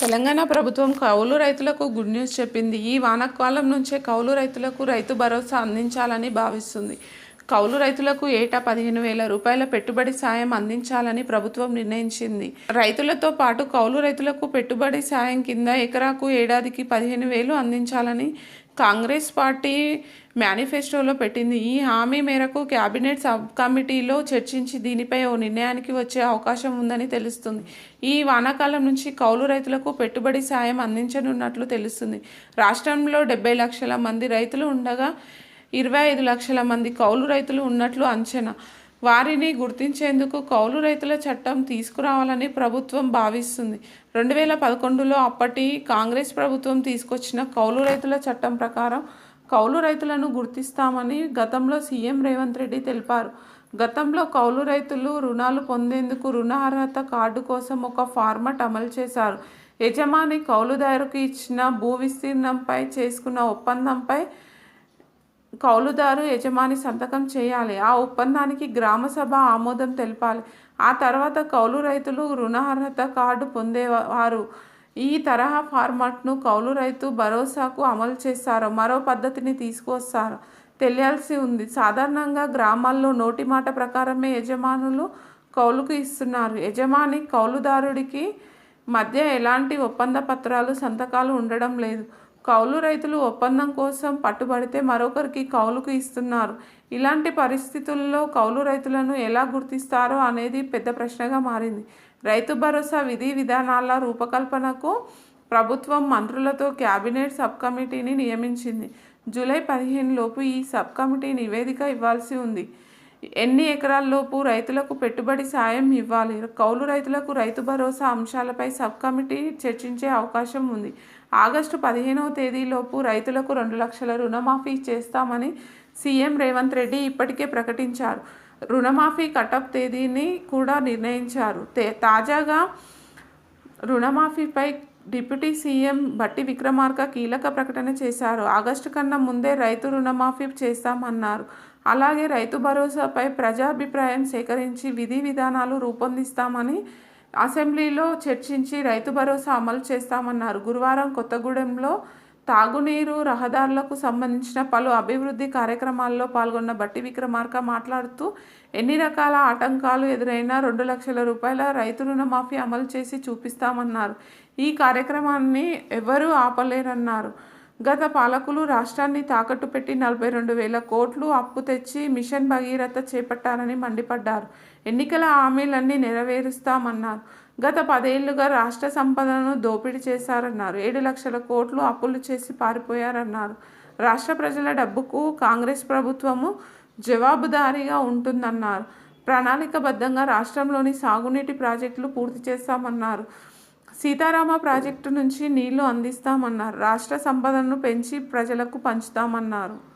తెలంగాణ ప్రభుత్వం కౌలు రైతులకు గుడ్ న్యూస్ చెప్పింది. ఈ వానాకాలం నుంచే కౌలు రైతులకు రైతు భరోసా అందించాలని భావిస్తుంది. కౌలు రైతులకు ఏటా పదిహేను వేల రూపాయల పెట్టుబడి సాయం అందించాలని ప్రభుత్వం నిర్ణయించింది. రైతులతో పాటు కౌలు రైతులకు పెట్టుబడి సాయం కింద ఎకరాకు ఏడాదికి పదిహేను వేలు అందించాలని కాంగ్రెస్ పార్టీ మేనిఫెస్టోలో పెట్టింది. ఈ హామీ మేరకు కేబినెట్ సబ్ కమిటీలో చర్చించి దీనిపై ఓ నిర్ణయానికి వచ్చే అవకాశం ఉందని తెలుస్తుంది. ఈ వానాకాలం నుంచి కౌలు రైతులకు పెట్టుబడి సాయం అందించనున్నట్లు తెలుస్తుంది. రాష్ట్రంలో డెబ్బై లక్షల మంది రైతులు ఉండగా ఇరవై ఐదు లక్షల మంది కౌలు రైతులు ఉన్నట్లు అంచనా. వారిని గుర్తించేందుకు కౌలు రైతుల చట్టం తీసుకురావాలని ప్రభుత్వం భావిస్తుంది. రెండు వేల పదకొండులో అప్పటి కాంగ్రెస్ ప్రభుత్వం తీసుకొచ్చిన కౌలు రైతుల చట్టం ప్రకారం కౌలు రైతులను గుర్తిస్తామని గతంలో సీఎం రేవంత్ రెడ్డి తెలిపారు. గతంలో కౌలు రైతులు రుణాలు పొందేందుకు రుణ అర్హత కార్డు కోసం ఒక ఫార్మట్ అమలు చేశారు. యజమాని కౌలుదారుకు ఇచ్చిన భూ విస్తీర్ణంపై చేసుకున్న ఒప్పందంపై కౌలుదారు యజమాని సంతకం చేయాలి. ఆ ఒప్పందానికి గ్రామ సభ ఆమోదం తెలపాలి. ఆ తర్వాత కౌలు రైతులు రుణ అర్హత కార్డు పొందేవారు. ఈ తరహా ఫార్మాట్ను కౌలు రైతు భరోసాకు అమలు చేస్తారు మరో పద్ధతిని తీసుకువస్తారు తెలియాల్సి ఉంది. సాధారణంగా గ్రామాల్లో నోటి మాట ప్రకారమే యజమానులు కౌలుకు ఇస్తున్నారు. యజమాని కౌలుదారుడికి మధ్య ఎలాంటి ఒప్పంద పత్రాలు సంతకాలు ఉండడం లేదు. కౌలు రైతులు ఒప్పందం కోసం పట్టుబడితే మరొకరికి కౌలుకు ఇస్తున్నారు. ఇలాంటి పరిస్థితుల్లో కౌలు రైతులను ఎలా గుర్తిస్తారో అనేది పెద్ద ప్రశ్నగా మారింది. రైతు భరోసా విధి విధానాల రూపకల్పనకు ప్రభుత్వం మంత్రులతో కేబినెట్ సబ్ కమిటీని నియమించింది. జూలై పదిహేను లోపు ఈ సబ్ కమిటీ నివేదిక ఇవ్వాల్సి ఉంది. ఎన్ని ఎకరాల్లోపు రైతులకు పెట్టుబడి సాయం ఇవ్వాలి? కౌలు రైతులకు రైతు భరోసా అంశాలపై సబ్ కమిటీ చర్చించే అవకాశం ఉంది. ఆగస్టు పదిహేనవ తేదీలోపు రైతులకు రెండు లక్షల రుణమాఫీ చేస్తామని సీఎం రేవంత్ రెడ్డి ఇప్పటికే ప్రకటించారు. రుణమాఫీ కటప్ తేదీని కూడా నిర్ణయించారు. తే తాజాగా రుణమాఫీపై డిప్యూటీ సీఎం బట్టి విక్రమార్క కీలక ప్రకటన చేశారు. ఆగస్టు కన్నా ముందే రైతు రుణమాఫీ చేస్తామన్నారు. అలాగే రైతు భరోసాపై ప్రజాభిప్రాయం సేకరించి విధి విధానాలు రూపొందిస్తామని అసెంబ్లీలో చర్చించి రైతు భరోసా అమలు చేస్తామన్నారు. గురువారం కొత్తగూడెంలో తాగునీరు రహదారులకు సంబంధించిన పలు అభివృద్ధి కార్యక్రమాల్లో పాల్గొన్న బట్టి విక్రమార్క మాట్లాడుతూ ఎన్ని రకాల ఆటంకాలు ఎదురైనా రెండు లక్షల రూపాయల రైతు రుణమాఫీ అమలు చేసి చూపిస్తామన్నారు. ఈ కార్యక్రమాన్ని ఎవరూ ఆపలేరన్నారు. గత పాలకులు రాష్ట్రాన్ని తాకట్టు పెట్టి నలభై రెండు వేల కోట్లు అప్పు తెచ్చి మిషన్ భగీరథ చేపట్టారని మండిపడ్డారు. ఎన్నికల హామీలన్నీ నెరవేరుస్తామన్నారు. గత పదేళ్ళుగా రాష్ట్ర సంపదను దోపిడీ చేశారన్నారు. ఏడు లక్షల కోట్లు అప్పులు చేసి పారిపోయారన్నారు. రాష్ట్ర ప్రజల డబ్బుకు కాంగ్రెస్ ప్రభుత్వము జవాబుదారీగా ఉంటుందన్నారు. ప్రణాళికబద్ధంగా రాష్ట్రంలోని సాగునీటి ప్రాజెక్టులు పూర్తి చేస్తామన్నారు. సీతారామ ప్రాజెక్టు నుంచి నీళ్ళు అందిస్తామన్నారు. రాష్ట్ర సంపదను పెంచి ప్రజలకు పంచుతామన్నారు.